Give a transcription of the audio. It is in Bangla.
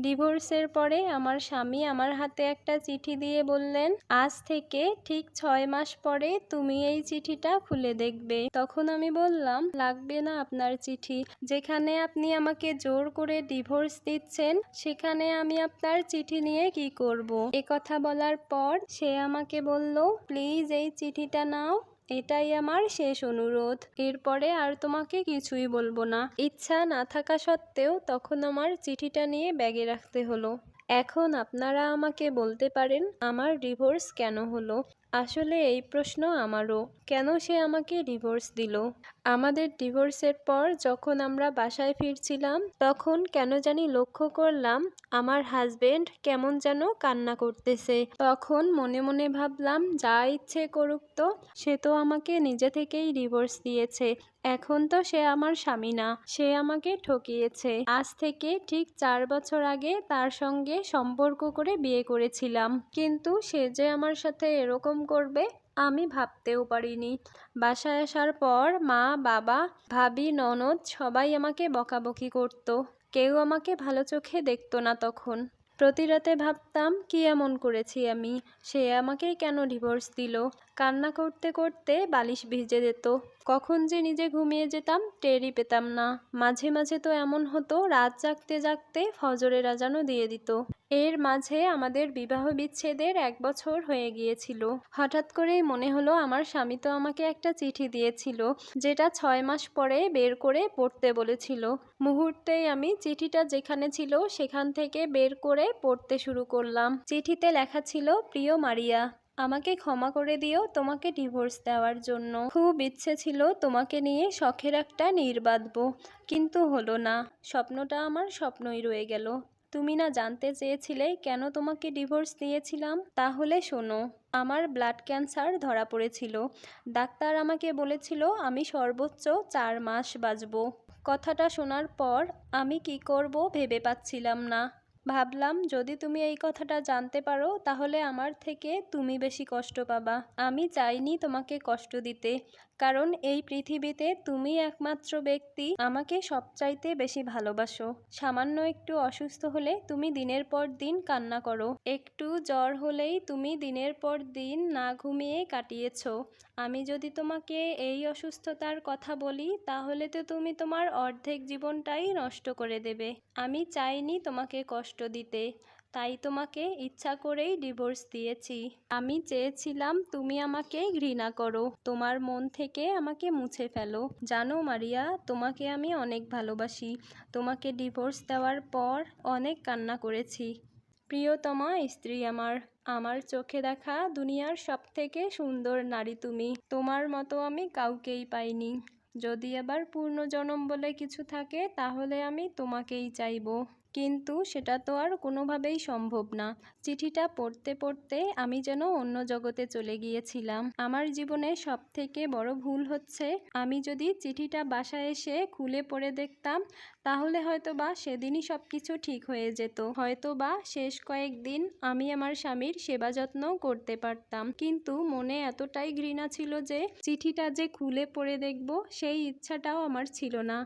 ডিভোর্সের পরে আমার স্বামী আমার হাতে একটা চিঠি দিয়ে বললেন, আজ থেকে ঠিক ছয় মাস পরে তুমি এই চিঠিটা খুলে দেখবে। তখন আমি বললাম, লাগবে না আপনার চিঠি। যেখানে আপনি আমাকে জোর করে ডিভোর্স দিচ্ছেন, সেখানে আমি আপনার চিঠি নিয়ে কি করব। কথা বলার পর সে আমাকে বলল, প্লিজ এই চিঠিটা নাও। এটাই আমার শেষ অনুরোধ। এরপরে আর তোমাকে কিছুই বলব না। ইচ্ছা না থাকা সত্ত্বেও তখন আমার চিঠিটা নিয়ে ব্যাগে রাখতে হলো। এখন আপনারা আমাকে বলতে পারেন, আমার ডিভোর্স কেন হলো? আসলে এই প্রশ্ন আমারও। কেন সে আমাকে ডিভোর্স দিল? আমাদের ডিভোর্সের পর যখন আমরা বাসায় ফিরছিলাম, তখন কেন জানি লক্ষ্য করলাম, আমার হাজবেন্ড কেমন যেন কান্না করতেছে। তখন মনে মনে ভাবলাম, যা ইচ্ছে করুক তো, সে তো আমাকে নিজে থেকেই ডিভোর্স দিয়েছে। এখন তো সে আমার স্বামী না, সে আমাকে ঠকিয়েছে। আজ থেকে ঠিক চার বছর আগে তার সঙ্গে সম্পর্ক করে বিয়ে করেছিলাম। কিন্তু সে যে আমার সাথে এরকম করবে, আমি ভাবতেও পারিনি। বাসায় আসার পর মা, বাবা, ভাবি, ননদ সবাই আমাকে বকাবকি করত। কেউ আমাকে ভালো চোখে দেখতো না তখন। প্রতি রাতে ভাবতাম, কি এমন করেছি আমি? সে আমাকে কেন ডিভোর্স দিল? কান্না করতে করতে বালিশ ভিজে যেত। কখন যে নিজে ঘুমিয়ে যেতাম, টেরই পেতাম না। মাঝে মাঝে তো এমন হতো, রাত জাগতে জাগতে ফজরের আজানও দিয়ে দিত। এর মাঝে আমাদের বিবাহ বিচ্ছেদের এক বছর হয়ে গিয়েছিল। হঠাৎ করেই মনে হলো আমার স্বামী তো আমাকে একটা চিঠি দিয়েছিল, যেটা ছয় মাস পরে বের করে পড়তে বলেছিল। মুহূর্তেই আমি চিঠিটা যেখানে ছিল সেখান থেকে বের করে পড়তে শুরু করলাম। চিঠিতে লেখা ছিল, প্রিয় মারিয়া আমাকে ক্ষমা করে দিও তোমাকে ডিভোর্স দেওয়ার জন্য। খুব ইচ্ছে ছিল তোমাকে নিয়ে শখের একটা নির্বাধব কিন্তু হলো না। স্বপ্নটা আমার স্বপ্নই রয়ে গেল। তুমি না জানতে চেয়েছিলে কেন তোমাকে ডিভোর্স দিয়েছিলাম? তাহলে শোনো, আমার ব্লাড ক্যান্সার ধরা পড়েছিল। ডাক্তার আমাকে বলেছিল আমি সর্বোচ্চ চার মাস বাঁচব। কথাটা শোনার পর আমি কি করব ভেবে পাচ্ছিলাম না। ভাবলাম যদি তুমি এই কথাটা জানতে পারো, তাহলে আমার থেকে তুমি বেশি কষ্ট পাবা। আমি চাইনি তোমাকে কষ্ট দিতে। কারণ এই পৃথিবীতে তুমি একমাত্র ব্যক্তি আমাকে সবচাইতে বেশি ভালোবাসো। সামান্য একটু অসুস্থ হলে তুমি দিনের পর দিন কান্না করো। একটু জ্বর হলেই তুমি দিনের পর দিন না ঘুমিয়ে কাটিয়েছ। আমি যদি তোমাকে এই অসুস্থতার কথা বলি, তাহলে তো তুমি তোমার অর্ধেক জীবনটাই নষ্ট করে দেবে। আমি চাইনি তোমাকে কষ্ট দিতে। তাই তোমাকে ইচ্ছা করেই ডিভোর্স দিয়েছি। আমি চেয়েছিলাম তুমি আমাকে ঘৃণা করো। তোমার মন থেকে আমাকে মুছে ফেলো। জানো মারিয়া, তোমাকে আমি অনেক ভালোবাসি। তোমাকে ডিভোর্স দেওয়ার পর অনেক কান্না করেছি। প্রিয়তমা স্ত্রী আমার। আমার চোখে দেখা দুনিয়ার সব থেকে সুন্দর নারী তুমি। তোমার মতো আমি কাউকেই পাইনি। যদি আবার পূর্ণজনম বলে কিছু থাকে, তাহলে আমি তোমাকেই চাইব। কিন্তু সেটা তো আর কোনোভাবেই সম্ভব না। চিঠিটা পড়তে পড়তে আমি যেন অন্য জগতে চলে গিয়েছিলাম। আমার জীবনে সব থেকে বড় ভুল হচ্ছে, আমি যদি চিঠিটা বাসায় এসে খুলে পড়ে দেখতাম, তাহলে হয়তো বা সেদিনই সব কিছু ঠিক হয়ে যেত। হয়তো বা শেষ কয়েকদিন আমি আমার স্বামীর সেবা যত্ন করতে পারতাম। কিন্তু মনে এতটাই ঘৃণা ছিল যে, চিঠিটা যে খুলে পড়ে দেখব, সেই ইচ্ছাটাও আমার ছিল না।